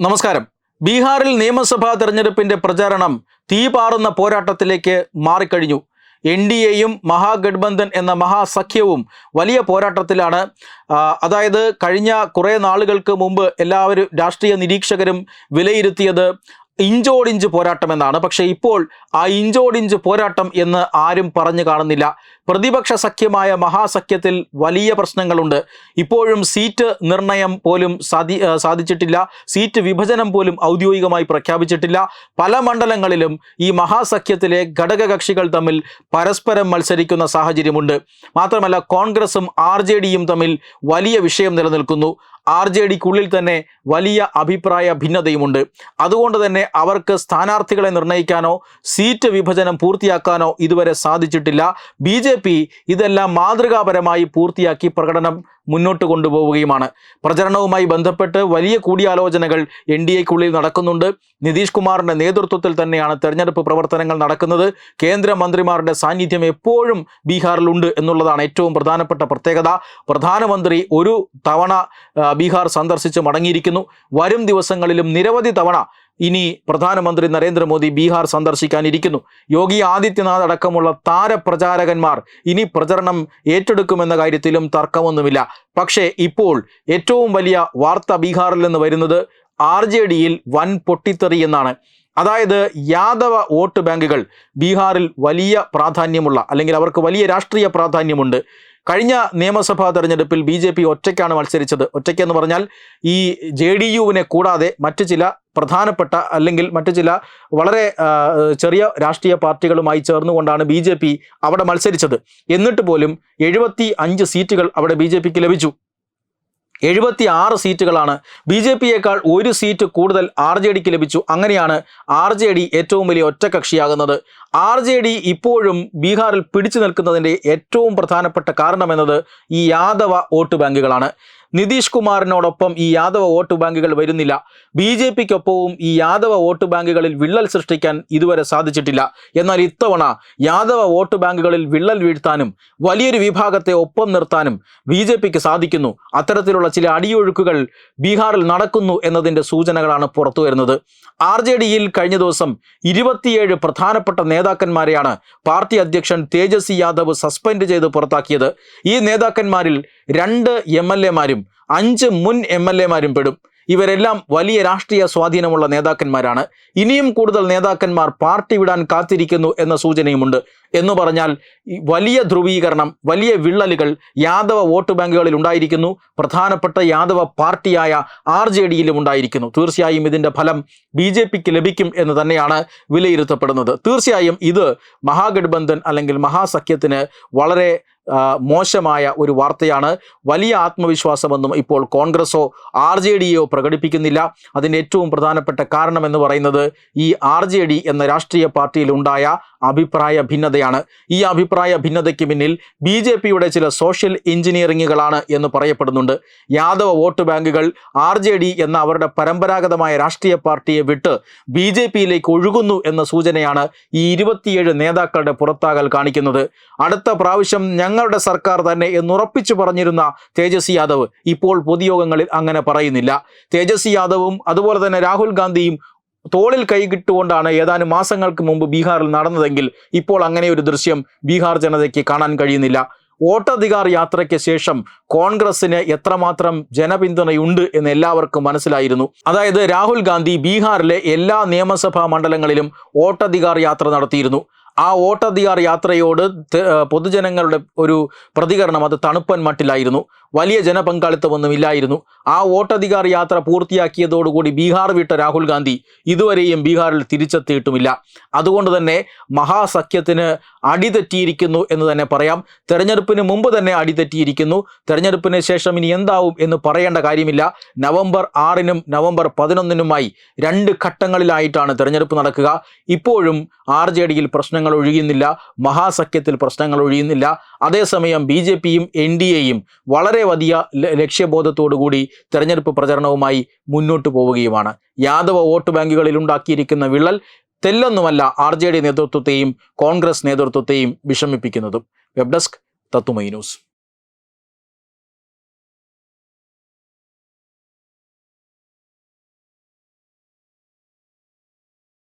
നമസ്കാരം. ബീഹാറിൽ നിയമസഭാ തെരഞ്ഞെടുപ്പിന്റെ പ്രചാരണം തീപാറുന്ന പോരാട്ടത്തിലേക്ക് മാറിക്കഴിഞ്ഞു. എൻ ഡി എയും മഹാഗഡ്ബന്ധൻ എന്ന മഹാസഖ്യവും വലിയ പോരാട്ടത്തിലാണ്. അതായത് കഴിഞ്ഞ കുറേ നാളുകൾക്ക് മുമ്പ് എല്ലാവരും രാഷ്ട്രീയ നിരീക്ഷകരും വിലയിരുത്തിയത്. ഇഞ്ചോടിഞ്ച് പോരാട്ടം എന്നാണ് പക്ഷേ ഇപ്പോൾ ആ ഇഞ്ചോടിഞ്ച് പോരാട്ടം എന്ന് ആരും പറഞ്ഞു കാണുന്നില്ല. പ്രതിപക്ഷ സഖ്യമായ മഹാസഖ്യത്തിൽ വലിയ പ്രശ്നങ്ങളുണ്ട്. ഇപ്പോഴും സീറ്റ് നിർണയം പോലും സാധി സാധിച്ചിട്ടില്ല. സീറ്റ് വിഭജനം പോലും ഔദ്യോഗികമായി പ്രഖ്യാപിച്ചിട്ടില്ല. പല മണ്ഡലങ്ങളിലും ഈ മഹാസഖ്യത്തിലെ ഘടകകക്ഷികൾ തമ്മിൽ പരസ്പരം മത്സരിക്കുന്ന സാഹചര്യമുണ്ട്. മാത്രമല്ല കോൺഗ്രസും ആർ തമ്മിൽ വലിയ വിഷയം നിലനിൽക്കുന്നു. ആർ ജെ ഡിക്കുള്ളിൽ തന്നെ വലിയ അഭിപ്രായ ഭിന്നതയുമുണ്ട്. അതുകൊണ്ട് തന്നെ അവർക്ക് സ്ഥാനാർത്ഥികളെ നിർണയിക്കാനോ സീറ്റ് വിഭജനം പൂർത്തിയാക്കാനോ ഇതുവരെ സാധിച്ചിട്ടില്ല. ബി ഇതെല്ലാം മാതൃകാപരമായി പൂർത്തിയാക്കി പ്രകടനം മുന്നോട്ട് കൊണ്ടുപോവുകയുമാണ്. പ്രചരണവുമായി ബന്ധപ്പെട്ട് വലിയ കൂടിയാലോചനകൾ എൻ ഡി എക്കുള്ളിൽ നടക്കുന്നുണ്ട്. നിതീഷ് കുമാറിന്റെ നേതൃത്വത്തിൽ തന്നെയാണ് തെരഞ്ഞെടുപ്പ് പ്രവർത്തനങ്ങൾ നടക്കുന്നത്. കേന്ദ്രമന്ത്രിമാരുടെ സാന്നിധ്യം എപ്പോഴും ബീഹാറിലുണ്ട് എന്നുള്ളതാണ് ഏറ്റവും പ്രധാനപ്പെട്ട പ്രത്യേകത. പ്രധാനമന്ത്രി ഒരു തവണ ബീഹാർ സന്ദർശിച്ച് മടങ്ങിയിരിക്കുന്നു. വരും ദിവസങ്ങളിലും നിരവധി തവണ ഇനി പ്രധാനമന്ത്രി നരേന്ദ്രമോദി ബീഹാർ സന്ദർശിക്കാനിരിക്കുന്നു. യോഗി ആദിത്യനാഥ് അടക്കമുള്ള താരപ്രചാരകന്മാർ ഇനി പ്രചരണം ഏറ്റെടുക്കുമെന്ന കാര്യത്തിലും തർക്കമൊന്നുമില്ല. പക്ഷേ ഇപ്പോൾ ഏറ്റവും വലിയ വാർത്ത ബീഹാറിൽ നിന്ന് വരുന്നത് ആർ ജെ ഡിയിൽ വൻ പൊട്ടിത്തെറി എന്നാണ്. അതായത് യാദവ വോട്ട് ബാങ്കുകൾ ബീഹാറിൽ വലിയ പ്രാധാന്യമുള്ള അല്ലെങ്കിൽ അവർക്ക് വലിയ രാഷ്ട്രീയ പ്രാധാന്യമുണ്ട്. കഴിഞ്ഞ നിയമസഭാ തെരഞ്ഞെടുപ്പിൽ ബി ജെ പി ഒറ്റയ്ക്കാണ് മത്സരിച്ചത്. ഒറ്റയ്ക്കെന്ന് പറഞ്ഞാൽ ഈ ജെ ഡി യുവിനെ കൂടാതെ മറ്റു ചില പ്രധാനപ്പെട്ട അല്ലെങ്കിൽ മറ്റു ചില വളരെ ചെറിയ രാഷ്ട്രീയ പാർട്ടികളുമായി ചേർന്നുകൊണ്ടാണ് ബി ജെ പി അവിടെ മത്സരിച്ചത്. എന്നിട്ട് പോലും എഴുപത്തി അഞ്ച് സീറ്റുകൾ അവിടെ ബി ജെ പിക്ക് ലഭിച്ചു. എഴുപത്തി ആറ് സീറ്റുകളാണ് ബി ജെ പിയേക്കാൾ ഒരു സീറ്റ് കൂടുതൽ ആർ ജെ ഡിക്ക് ലഭിച്ചു. അങ്ങനെയാണ് ആർ ജെ ഡി ഏറ്റവും വലിയ ഒറ്റകക്ഷിയാകുന്നത്. ആർ ജെ ഡി ഇപ്പോഴും ബീഹാറിൽ പിടിച്ചു നിൽക്കുന്നതിന്റെ ഏറ്റവും പ്രധാനപ്പെട്ട കാരണമെന്നത് ഈ യാദവ വോട്ട് ബാങ്കുകളാണ്. നിതീഷ് കുമാറിനോടൊപ്പം ഈ യാദവ വോട്ട് ബാങ്കുകൾ വരുന്നില്ല. ബി ജെ പിക്കൊപ്പവും ഈ യാദവ വോട്ട് ബാങ്കുകളിൽ വിള്ളൽ സൃഷ്ടിക്കാൻ ഇതുവരെ സാധിച്ചിട്ടില്ല. എന്നാൽ ഇത്തവണ യാദവ വോട്ട് ബാങ്കുകളിൽ വിള്ളൽ വീഴ്ത്താനും വലിയൊരു വിഭാഗത്തെ ഒപ്പം നിർത്താനും ബി ജെ പിക്ക് സാധിക്കുന്നു. അത്തരത്തിലുള്ള ചില അടിയൊഴുക്കുകൾ ബീഹാറിൽ നടക്കുന്നു എന്നതിന്റെ സൂചനകളാണ് പുറത്തു വരുന്നത്. ആർ ജെ ഡിയിൽ കഴിഞ്ഞ ദിവസം ഇരുപത്തിയേഴ് പ്രധാനപ്പെട്ട നേതാക്കന്മാരെയാണ് പാർട്ടി അധ്യക്ഷൻ തേജസ്വി യാദവ് സസ്പെൻഡ് ചെയ്ത് പുറത്താക്കിയത്. ഈ നേതാക്കന്മാരിൽ രണ്ട് എം എൽ എമാരും അഞ്ച് മുൻ എം എൽ എമാരും പെടും. ഇവരെല്ലാം വലിയ രാഷ്ട്രീയ സ്വാധീനമുള്ള നേതാക്കന്മാരാണ്. ഇനിയും കൂടുതൽ നേതാക്കന്മാർ പാർട്ടി വിടാൻ കാത്തിരിക്കുന്നു എന്ന സൂചനയുമുണ്ട്. എന്ന് പറഞ്ഞാൽ വലിയ ധ്രുവീകരണം വലിയ വിള്ളലുകൾ യാദവ വോട്ട് ബാങ്കുകളിൽ ഉണ്ടായിരിക്കുന്നു. പ്രധാനപ്പെട്ട യാദവ പാർട്ടിയായ ആർ ജെ ഡിയിലും ഉണ്ടായിരിക്കുന്നു. തീർച്ചയായും ഇതിന്റെ ഫലം ബി ജെ പിക്ക് ലഭിക്കും എന്ന് തന്നെയാണ് വിലയിരുത്തപ്പെടുന്നത്. തീർച്ചയായും ഇത് മഹാഗഡ്ബന്ധൻ അല്ലെങ്കിൽ മഹാസഖ്യത്തിന് വളരെ മോശമായ ഒരു വാർത്തയാണ്. വലിയ ആത്മവിശ്വാസമൊന്നും ഇപ്പോൾ കോൺഗ്രസോ ആർ ജെ ഡിയോ പ്രകടിപ്പിക്കുന്നില്ല. അതിന്റെ ഏറ്റവും പ്രധാനപ്പെട്ട കാരണം എന്ന് പറയുന്നത് ഈ ആർ ജെ ഡി എന്ന രാഷ്ട്രീയ പാർട്ടിയിൽ ഉണ്ടായ അഭിപ്രായ ഭിന്നതയാണ്. ഈ അഭിപ്രായ ഭിന്നതയ്ക്ക് പിന്നിൽ ബി ജെ പിയുടെ ചില സോഷ്യൽ എഞ്ചിനീയറിങ്ങുകളാണ് എന്ന് പറയപ്പെടുന്നുണ്ട്. യാദവ വോട്ട് ബാങ്കുകൾ ആർ ജെ ഡി എന്ന അവരുടെ പരമ്പരാഗതമായ രാഷ്ട്രീയ പാർട്ടിയെ വിട്ട് ബി ജെ പിയിലേക്ക് ഒഴുകുന്നു എന്ന സൂചനയാണ് ഈ ഇരുപത്തിയേഴ് നേതാക്കളുടെ പുറത്താകൽ കാണിക്കുന്നത്. അടുത്ത പ്രാവശ്യം ഞങ്ങളുടെ സർക്കാർ തന്നെ എന്നുറപ്പിച്ചു പറഞ്ഞിരുന്ന തേജസ്വി യാദവ് ഇപ്പോൾ പൊതുയോഗങ്ങളിൽ അങ്ങനെ പറയുന്നില്ല. തേജസ്വി യാദവും അതുപോലെ തന്നെ രാഹുൽ ഗാന്ധിയും തോളിൽ കൈകിട്ടുകൊണ്ടാണ് ഏതാനും മാസങ്ങൾക്ക് മുമ്പ് ബീഹാറിൽ നടന്നതെങ്കിൽ ഇപ്പോൾ അങ്ങനെ ഒരു ദൃശ്യം ബീഹാർ ജനതയ്ക്ക് കാണാൻ കഴിയുന്നില്ല. വോട്ടധികാർ യാത്രയ്ക്ക് ശേഷം കോൺഗ്രസിന് എത്രമാത്രം ജനപിന്തുണയുണ്ട് എന്ന് എല്ലാവർക്കും മനസ്സിലായിരുന്നു. അതായത് രാഹുൽ ഗാന്ധി ബീഹാറിലെ എല്ലാ നിയമസഭാ മണ്ഡലങ്ങളിലും വോട്ടധികാർ യാത്ര നടത്തിയിരുന്നു. ആ വോട്ടധികാർ യാത്രയോട് പൊതുജനങ്ങളുടെ ഒരു പ്രതികരണം അത് തണുപ്പൻ മട്ടിലായിരുന്നു. വലിയ ജനപങ്കാളിത്തമൊന്നും ഇല്ലായിരുന്നു ആ വോട്ടധികാർ യാത്ര പൂർത്തിയാക്കിയതോടുകൂടി ബീഹാർ വിട്ട രാഹുൽ ഗാന്ധി ഇതുവരെയും ബീഹാറിൽ തിരിച്ചെത്തിയിട്ടുമില്ല അതുകൊണ്ട് തന്നെ മഹാസഖ്യത്തിന് അടിതെറ്റിയിരിക്കുന്നു എന്ന് തന്നെ പറയാം. തെരഞ്ഞെടുപ്പിന് മുമ്പ് തന്നെ അടിതെറ്റിയിരിക്കുന്നു. തെരഞ്ഞെടുപ്പിന് ശേഷം ഇനി എന്താവും എന്ന് പറയേണ്ട കാര്യമില്ല. നവംബർ ആറിനും നവംബർ പതിനൊന്നിനുമായി രണ്ട് ഘട്ടങ്ങളിലായിട്ടാണ് തെരഞ്ഞെടുപ്പ് നടക്കുക. ഇപ്പോഴും ആർ ജെ ഡിയിൽ പ്രശ്നങ്ങൾ ഒഴിയുന്നില്ല മഹാസഖ്യത്തിൽ പ്രശ്നങ്ങൾ ഒഴിയുന്നില്ല. അതേസമയം ബി ജെ പിയും എൻ ഡി എയും വളരെ വലിയ ലക്ഷ്യബോധത്തോടുകൂടി തെരഞ്ഞെടുപ്പ് പ്രചരണവുമായി മുന്നോട്ട് പോവുകയുമാണ്. യാദവ വോട്ട് ബാങ്കുകളിൽ ഉണ്ടാക്കിയിരിക്കുന്ന വിള്ളൽ തെല്ലൊന്നുമല്ല ആർ ജെ ഡി നേതൃത്വത്തെയും കോൺഗ്രസ് നേതൃത്വത്തെയും വിഷമിപ്പിക്കുന്നതും. വെബ് ഡെസ്ക് തത്തുമൈ ന്യൂസ്.